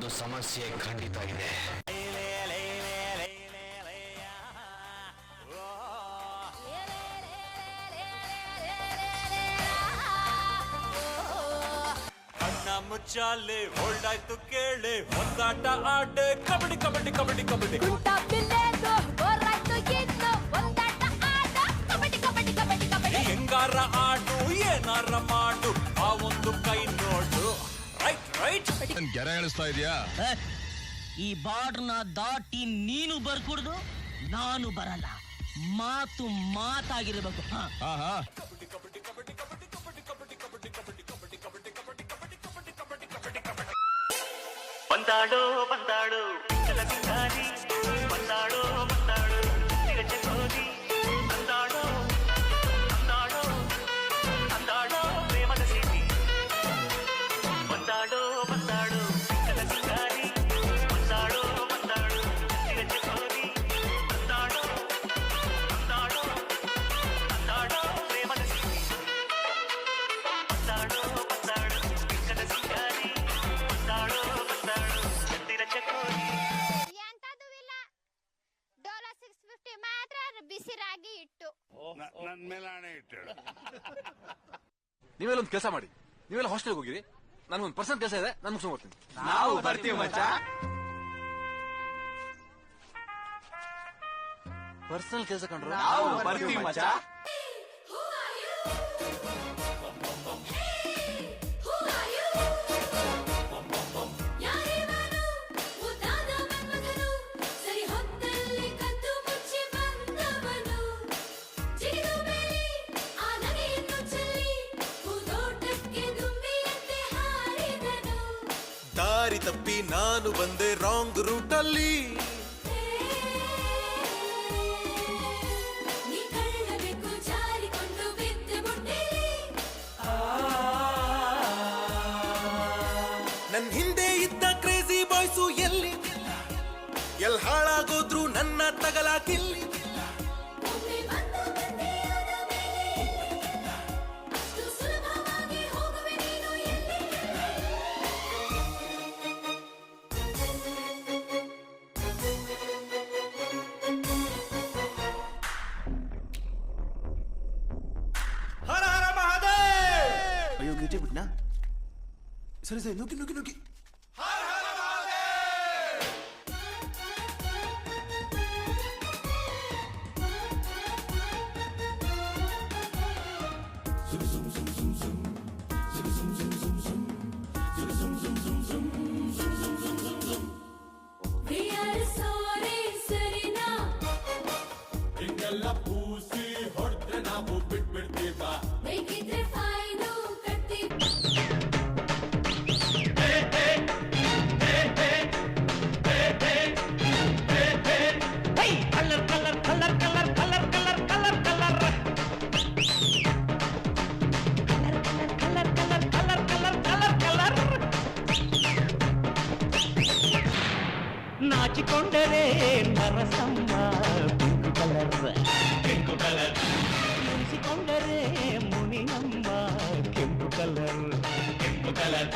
ಒಂದು ಸಮಸ್ಯೆ ಖಂಡಿತ ಇದೆ ಅಣ್ಣ ಮುಚ್ಚಾಲೆ ಹೊಲ್ಡಾಯ್ತು ಕೇಳಿ ಒಂದಾಟ ಆಡೆ ಕಬಡ್ಡಿ ಕಬಡ್ಡಿ ಕಬಡ್ಡಿ ಕಬಡ್ಡಿ. ಹೆಂಗಾರ ಆಡು ಏನಾರ ಮಾಡು ರೈಟ್ ಗೆರೆ ಎಳಿಸ್ತಾ ಇದೆಯಾ? ಈ ಬಾರ್ಡ್ನ ದಾಟಿ ನೀನು ಬರ್ಕೂಡ್ದು ನಾನು ಬರಲ್ಲ. ಮಾತು ಮಾತಾಗಿರ್ಬೇಕು ಹ. ಆಹಾ. ಬಂದಾಳು ಪಿಂಗಾರಿ ನನ್ ಮೇಲೆ ಹಣೆ ಇಟ್ಟಳು ನೀವೆಲ್ಲ ಒಂದು ಕೆಲಸ ಮಾಡಿ. ನೀವೆಲ್ಲ ಹಾಸ್ಟೆಲ್ಗೆ ಹೋಗಿರಿ. ನನಗೊಂದು ಪರ್ಸನ್ ಕೆಲಸ ಇದೆ ನಾನು ಮುಗಿಸ್ಕೊಂಡು ಬರ್ತೀನಿ. ನಾವು ಬರ್ತೀವಿ ಮಚ್ಚ. ಪರ್ಸನಲ್ ಕೆಲಸ ಕಂಡ್ರು? ನಾವು ಬರ್ತೀವಿ ಮಚ್ಚ. ದಾರಿ ತಪ್ಪಿ ನಾನು ಬಂದೆ ರಾಂಗ್ ರೂಟಲ್ಲಿ ನನ್ ಹಿಂದೆ ಇದ್ದ ಕ್ರೇಜಿ ಬಾಯ್ಸು ಎಲ್ಲಿ ಎಲ್ ಹಾಳಾಗೋದ್ರು ನನ್ನ ತಗಲಾಕಿಲ್ಲಿ. テーブルな。それそれ抜き抜き抜 ಚಾಚಿಕೊಂಡರೆ Narasamma pink colour pink colour ಮುನಿಸಿಕೊಂಡರೆ Muninamma ಕೆಂಪು ಕಲರ್ ಕೆಂಪು ಕಲರ್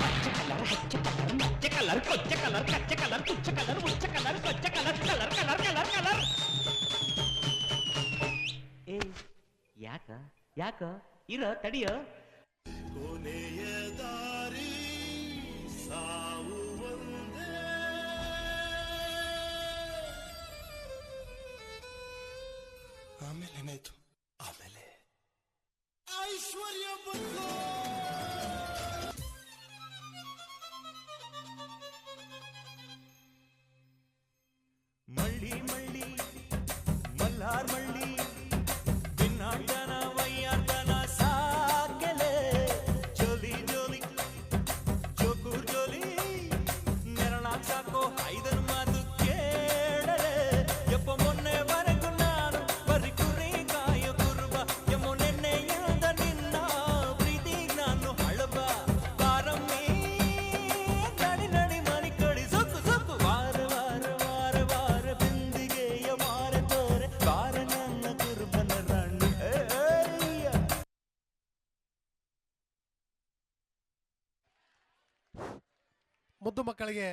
పచ్చ కలర్ హచ్చ కలర్ మచ్చ కలర్ కొచ్చ కలర్ కచ్చ కలర్ కుచ్చ కలర్ ఉచ్చ colour కొచ్చ colour colour colour colour colour. ಏ ಯಾಕ ಯಾಕ ಇರ ತಡಿಯ ಕೊನೆಯದಾ ఐశ్వర్య మళ్ళీ మళ్ళీ ಮುದ್ದು ಮಕ್ಕಳಿಗೆ